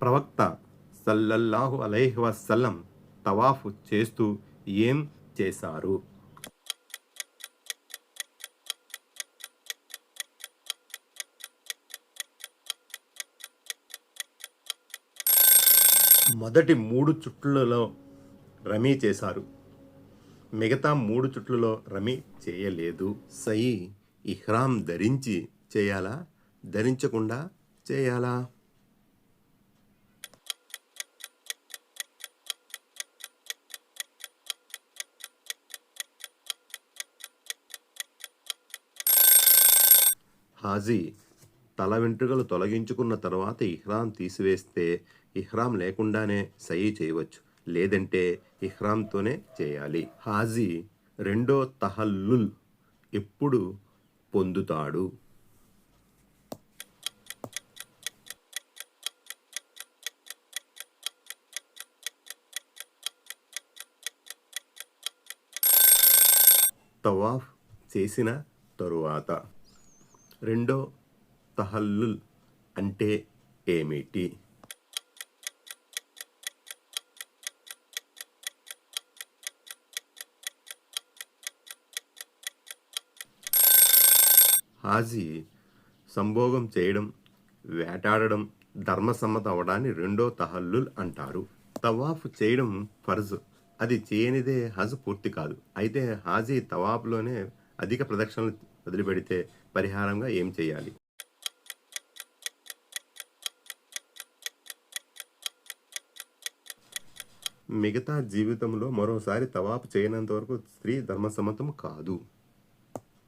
ప్రవక్త సల్లల్లాహు అలైహి వసల్లం తవాఫ్ చేస్తూ ఏం చేశారు? మొదటి మూడు చుట్లలో రమీ చేశారు. మిగతా మూడు చుట్లలో రమీ చేయలేదు. సయీ ఇహ్రాం ధరించి చేయాలా? ధరించకుండా చేయాలా? హాజీ తల వెంట్రుకలు తొలగించుకున్న తర్వాత ఇహ్రాం తీసివేస్తే ఇహ్రాం లేకుండానే సయి చేయవచ్చు. లేదంటే ఇహ్రాంతోనే చేయాలి. హాజీ రెండో తహల్లుల్ ఎప్పుడు పొందుతాడు? తవాఫ్ చేసిన తరువాత రెండో తహల్లుల్ అంటే ఏమిటి? హాజీ సంభోగం చేయడం వేటాడడం ధర్మసమ్మత అవడాన్ని రెండో తహల్లుల్ అంటారు. తవాఫ్ చేయడం ఫర్జ్. అది చేయనిదే హజ్ పూర్తి కాదు. అయితే హాజీ తవాఫ్లోనే అధిక ప్రదక్షిణలు వదిలిపెడితే పరిహారంగా ఏం చేయాలి? మిగతా జీవితంలో మరోసారి తవాపు చేయనంత వరకు స్త్రీ ధర్మసమ్మతం కాదు.